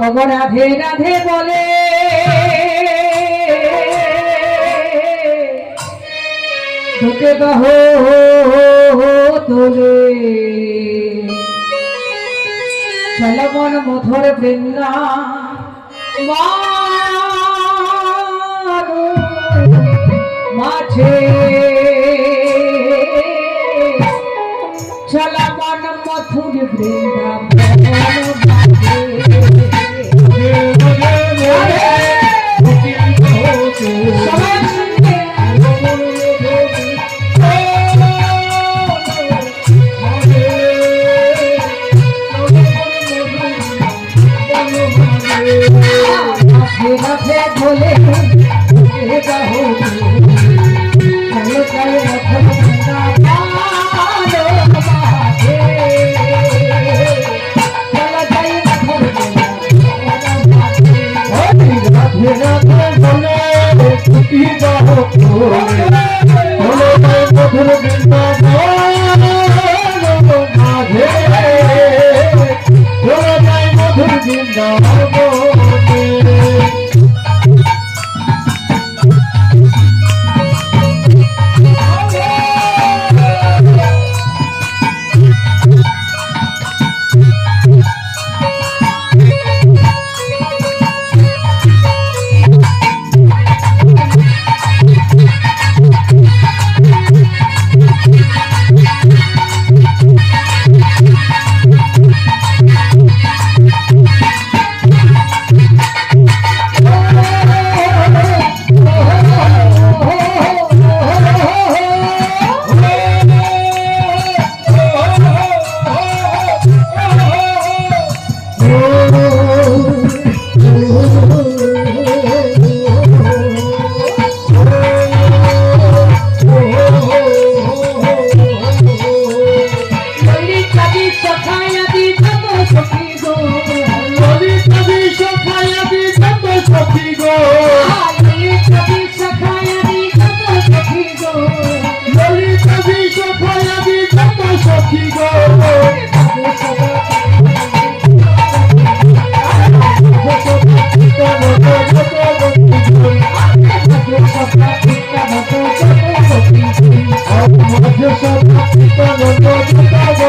রাধে রাধে বলে। তোকে বাহ তোলে। চল মন মধুর বৃন্দা মাঝে। চল মধুর বৃন্দাবনে। মধ্যে সব নন্দ রাধে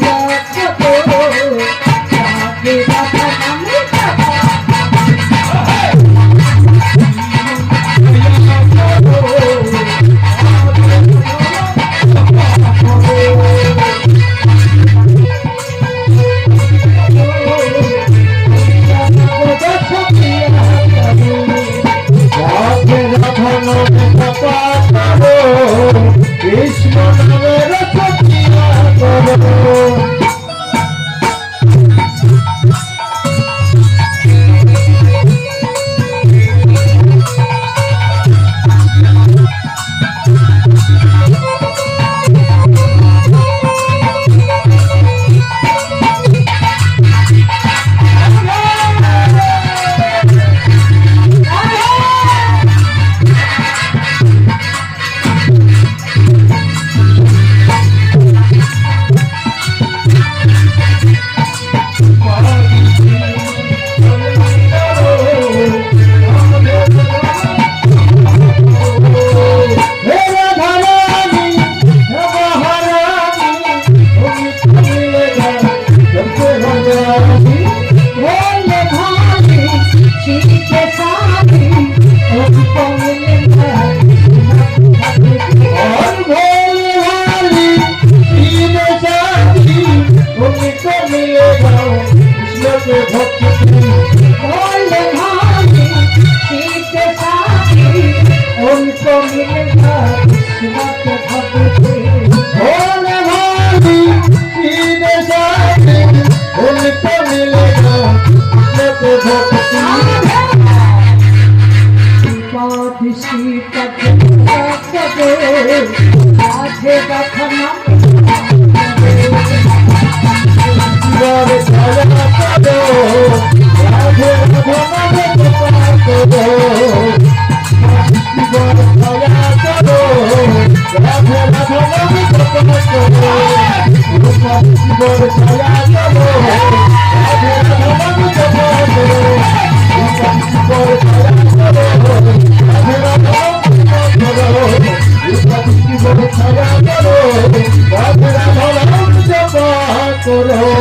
করো।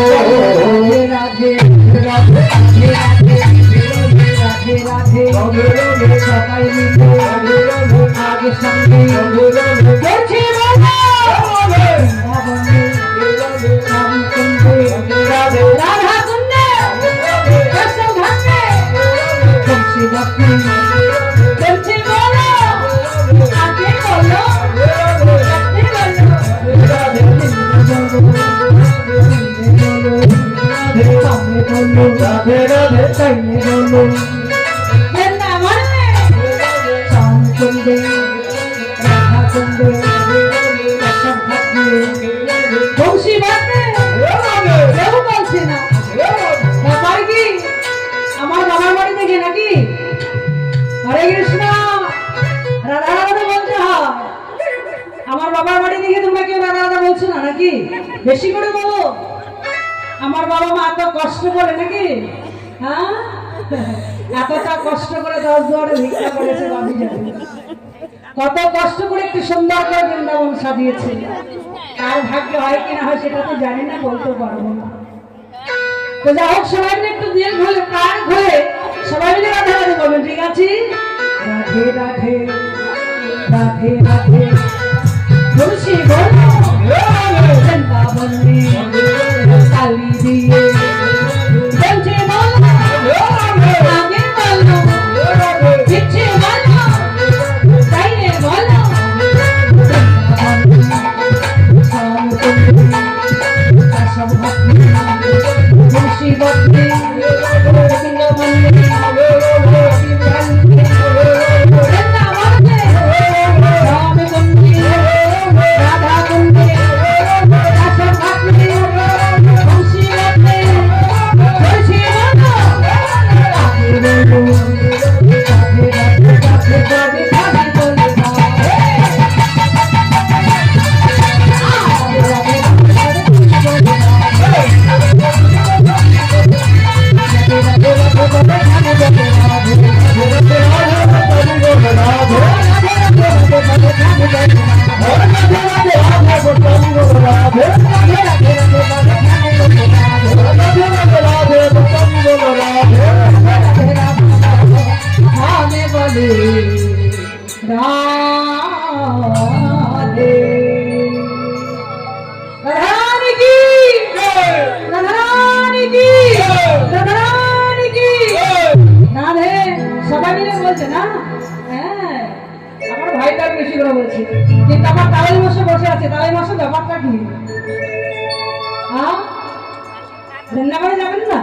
বলো রাধে রাধে আমার বাবার বাড়ি থেকে নাকি হরে কৃষ্ণ রাধা রাধা বলতে হয় আমার বাবার বাড়ি থেকে তোমরা কেউ রাধা রাধা বলছো না নাকি বেশি করে বলো আমার বাবা মা এত কষ্ট করে নাকি হ্যাঁ এতটা কষ্ট করে দশ দুয়ারে ভিক্ষা করেছে বাবি জানে কত কষ্ট করে একটু সুন্দর করে বৃন্দাবন সাজিয়েছে কার ভাগ্য হয় কি না হয় সেটা তো জানি না বলতে পারব না তো যাই হোক সবাই মিলে একটু দিয়ে ঘুরে প্রাণ ঘুরে সবাই মিলে রাধে রাধে বলবেন ঠিক আছে রাধে রাধে রাধে রাধে বলো বৃন্দাবন সব ভক্তি তুলসী রাধে। রাধারানী কি রাধারানী কি রাধারানী কি রাধে। সবাই মিলে বলছে, না হ্যাঁ আমার ভাইটা বেশি করে বলছে। কিন্তু আমার তালাই মাসে বসে আছে তালাই মাসে ব্যাপারটা কি? হ্যাঁ বৃন্দাবনে যাবেন না?